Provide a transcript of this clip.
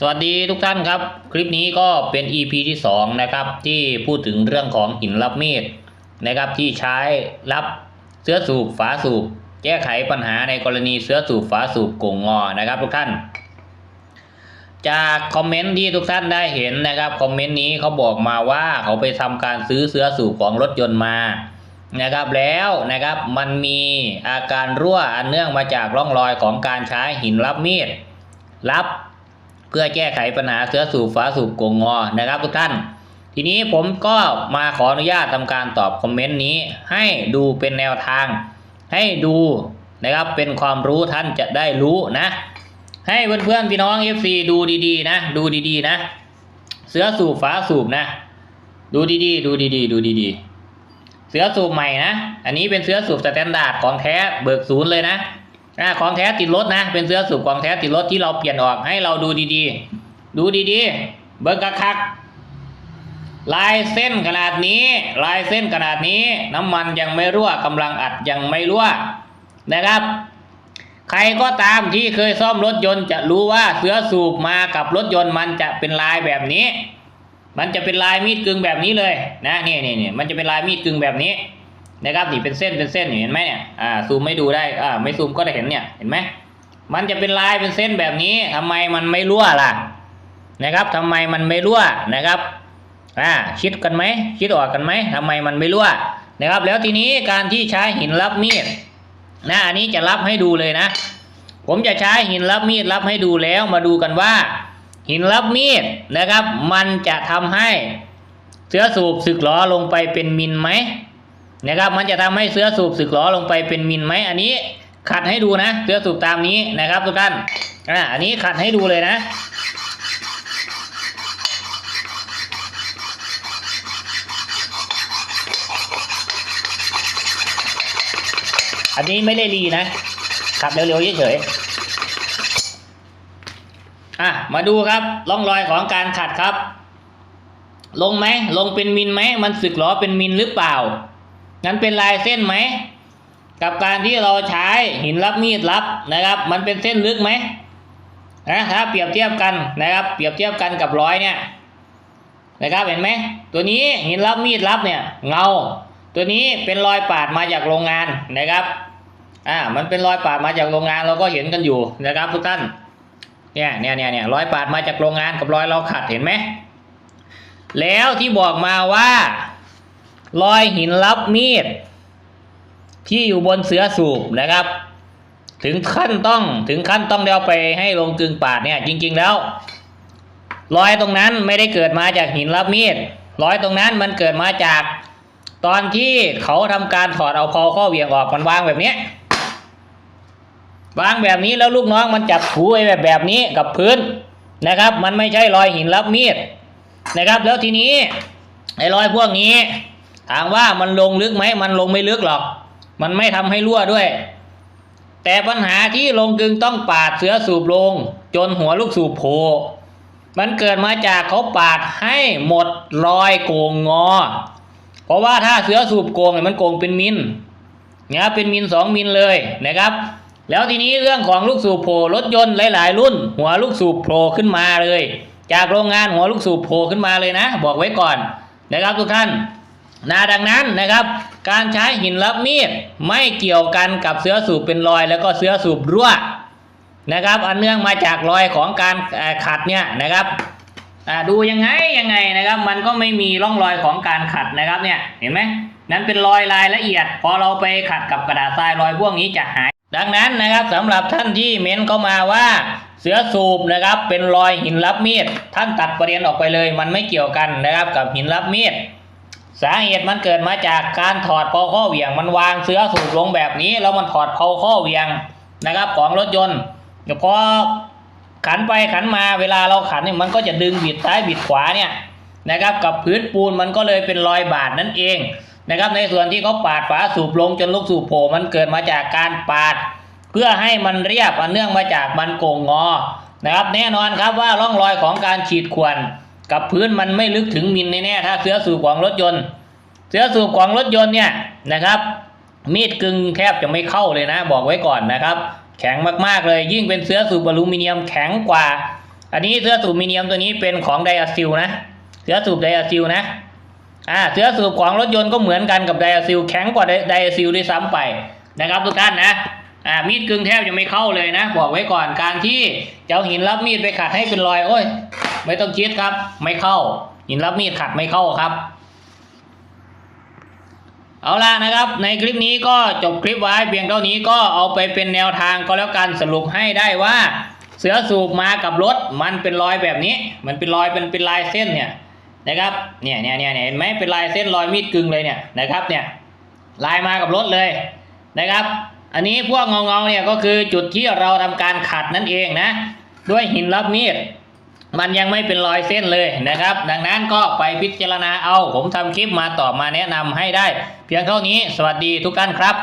สวัสดีทุกท่านครับ คลิปนี้ก็เป็น EP ที่ 2 นะครับ ที่พูดถึงเรื่องของหินรับมีดนะครับที่ใช้รับเสื้อสูบฝาสูบ แก้ไขปัญหาในกรณีเสื้อสูบฝาสูบโกงงอนะครับ ทุกท่าน จากคอมเมนต์ที่ทุกท่านได้เห็นนะครับคอมเมนต์นี้เขาบอกมาว่าเขาไปทำการซื้อเสื้อสูบของรถยนต์มานะครับแล้วนะครับมันมีอาการรั่วอันเนื่องมาจากร่องรอยของการใช้หินรับมีดรับ เพื่อแก้ไขปัญหาเสื้อสูบฝาสูบโกงงอนะครับทุกท่าน ทีนี้ผมก็มาขออนุญาตทำการตอบคอมเมนต์นี้ ให้ดูเป็นแนวทาง ให้ดูนะครับเป็นความรู้ท่านจะได้รู้นะ ให้เพื่อนๆพี่น้อง FC ดูดีๆ นะ ดูดีๆ นะ เสือสูบฝาสูบนะ ดูดีๆ ดูดีๆ ดูดีๆ เสือสูบใหม่นะ อันนี้เป็นเสือสูบสแตนดาร์ดของแท้เบิกศูนย์เลยนะ อ่าของแท้ติดรถนะ เป็นเสื้อสูบของแท้ติดรถที่เราเปลี่ยนออกให้เราดูดีๆ ดูดีๆ เบิกกระคักลายเส้นขนาดนี้ ลายเส้นขนาดนี้ น้ำมันยังไม่รั่วกำลังอัดยังไม่รั่วนะครับ ใครก็ตามที่เคยซ่อมรถยนต์จะรู้ว่าเสือสูบมากับรถยนต์มันจะเป็นลายแบบนี้ มันจะเป็นลายมีดกึ่งแบบนี้เลยนะนี่นี่นี่มันจะเป็นลายมีดกึ่งแบบนี้ นะครับนี่เป็นเส้นเป็นเส้นเห็นไหมเนี่ยอ่าซูมไม่ดูได้อ่าไม่ซูมก็ได้เห็นเนี่ยเห็นไหมมันจะเป็นลายเป็นเส้นแบบนี้ทำไมมันไม่รั่วล่ะนะครับทำไมมันไม่รั่วนะครับอ่าคิดกันไหมคิดออกกันไหมทำไมมันไม่รั่วนะครับ แล้วทีนี้การที่ใช้หินรับมีดนะอันนี้จะรับให้ดูเลยนะ ผมจะใช้หินรับมีดรับให้ดูแล้วมาดูกันว่า หินรับมีดนะครับ มันจะทำให้เสื้อสูบสึกหรอลงไปเป็นมิลไหม นะครับ มันจะทำให้เสื้อสูบสึกหรอลงไปเป็นมิลไหมอันนี้ขัดให้ดูนะเสื้อสูบตามนี้นะครับทุกท่านอ่าอันนี้ขัดให้ดูเลยนะอันนี้ไม่ได้รีนะขับเร็วๆเฉยๆอะมาดูครับร่องรอยของการขัดครับ ลงไหมลงเป็นมิลไหมมันสึกหรอเป็นมิลหรือเปล่า งั้นเป็นลายเส้นไหม กับการที่เราใช้หินรับมีดรับนะครับ มันเป็นเส้นลึกไหมนะถ้าเปรียบเทียบกันนะครับ เปรียบเทียบกันกับรอยเนี่ยนะครับเห็นไหมตัวนี้หินรับมีดรับเนี่ยเงา ตัวนี้เป็นรอยปาดมาจากโรงงานนะครับอ่ามันเป็นรอยปาดมาจากโรงงานเราก็เห็นกันอยู่นะครับทุกท่านเนี่ยเนี่ยเนี่ยเนี่ยรอยปาดมาจากโรงงานกับรอยเราขัดเห็นไหมแล้วที่บอกมาว่า รอยหินรับมีด ที่อยู่บนเสือสูบนะครับ ถึงขั้นต้องถึงขั้นต้องเดาไปให้ลงกึ่งปาดเนี่ย จริง ๆแล้ว รอยตรงนั้นไม่ได้เกิดมาจากหินรับมีดรอยตรงนั้นมันเกิดมาจาก ตอนที่เขาทำการถอดเอาพอข้อเหวี่ยงออกมันวางแบบเนี้ยวางแบบนี้แล้วลูกน้องมันจับถูไว้แบบแบบนี้กับพื้นนะครับ มันไม่ใช่รอยหินรับมีดนะครับ แล้วทีนี้ไอ้รอยพวกนี้ ถามว่ามันลงลึกไหมมันลงไม่ลึกหรอก มันไม่ทำให้รั่วด้วย แต่ปัญหาที่ลงกึงต้องปาดเสือสูบลง จนหัวลูกสูบโผล่มันเกิดมาจากเขาปาดให้หมดรอยโกงงอ เพราะว่าถ้าเสือสูบโกงเนี่ยมันโกงเป็นมิลนะครับเป็นมิลสองมิลเลยนะครับ แล้วทีนี้เรื่องของลูกสูบโผล่รถยนต์หลาย ๆ รุ่น หัวลูกสูบโผล่ขึ้นมาเลย จากโรงงานหัวลูกสูบโผล่ขึ้นมาเลยนะ บอกไว้ก่อนนะครับทุกท่าน นะดังนั้นนะครับ การใช้หินรับมีดไม่เกี่ยวกันกับเสือสูบเป็นรอย แล้วก็เสือสูบรั่วนะครับอันเนื่องมาจากรอยของการขัดเนี่ยนะครับดูยังไงยังไงนะครับ มันก็ไม่มีร่องรอยของการขัดนะครับเนี่ยเห็นไหมนั้นเป็นรอยรายละเอียด พอเราไปขัดกับกระดาษทรายรอยพวกนี้จะหาย ดังนั้นนะครับสำหรับท่านที่เม้นเข้ามาว่าเสือสูบนะครับเป็นรอยหินรับมีดท่านตัดประเด็นออกไปเลย มันไม่เกี่ยวกันนะครับกับหินรับมีด สาเหตุมันเกิดมาจากการถอดเผาข้อเหวี่ยงมันวางเสื้อสูบลงแบบนี้ แล้วมันถอดเผาข้อเหวี่ยงนะครับของรถยนต์เดี๋ยวพอขันไปขันมาเวลาเราขันเนี่ยมันก็จะดึงบิดซ้ายบิดขวาเนี่ยนะครับกับพื้นปูนมันก็เลยเป็นรอยบาดนั่นเองนะครับในส่วนที่เขาปาดฝาสูบลงจนลูกสูบโผล่มันเกิดมาจากการปาด เพื่อให้มันเรียบอันเนื่องมาจากมันโก่งงอนะครับแน่นอนครับว่าร่องรอยของการขีดข่วน กับพื้นมันไม่ลึกถึงมิลแน่ๆถ้าเสื้อสูบของรถยนต์ เสื้อสูบของรถยนต์เนี่ยนะครับมีดกึ่งแทบจะไม่เข้าเลยนะ บอกไว้ก่อนนะครับ แข็งมากๆเลยยิ่งเป็นเสื้อสูบอลูมิเนียมแข็งกว่า อันนี้เสื้อสูบมีเนียมตัวนี้เป็นของไดอะซิลนะเสื้อสูบไดอะซิลนะอ่าเสื้อสูบของรถยนต์ก็เหมือนกันกับไดอะซิลแข็งกว่าไดอะซิลด้วยซ้ำไปนะครับทุกท่านนะอ่ามีดกึ่งแทบจะไม่เข้าเลยนะ บอกไว้ก่อนการที่เจะเอาหินรับมีดไปขัดให้เป็นรอยโอ้ย ไม่ต้องคิดครับ ไม่เข้า หินรับมีดขัดไม่เข้าครับ เอาล่ะนะครับ ในคลิปนี้ก็จบคลิปไว้เพียงเท่านี้ก็เอาไปเป็นแนวทางก็แล้วกันสรุปให้ได้ว่า เสือสูบมากับรถมันเป็นรอยแบบนี้ มันเป็นรอยเป็นเป็นลายเส้นเนี่ยนะครับเนี่ยเนี่ยเนี่ยเห็นไหมเป็นลายเส้นรอยมีดกึ่งเลยเนี่ยนะครับเนี่ยลายมากับรถเลยนะครับ อันนี้พวกเงาเงาๆเนี่ยก็คือจุดที่เราทำการขัดนั่นเองนะ ด้วยหินรับมีด มันยังไม่เป็นรอยเส้นเลยนะครับ ดังนั้นก็ไปพิจารณาเอา ผมทำคลิปมาตอบมาแนะนำให้ได้ เพียงเท่านี้สวัสดีทุกท่านครับ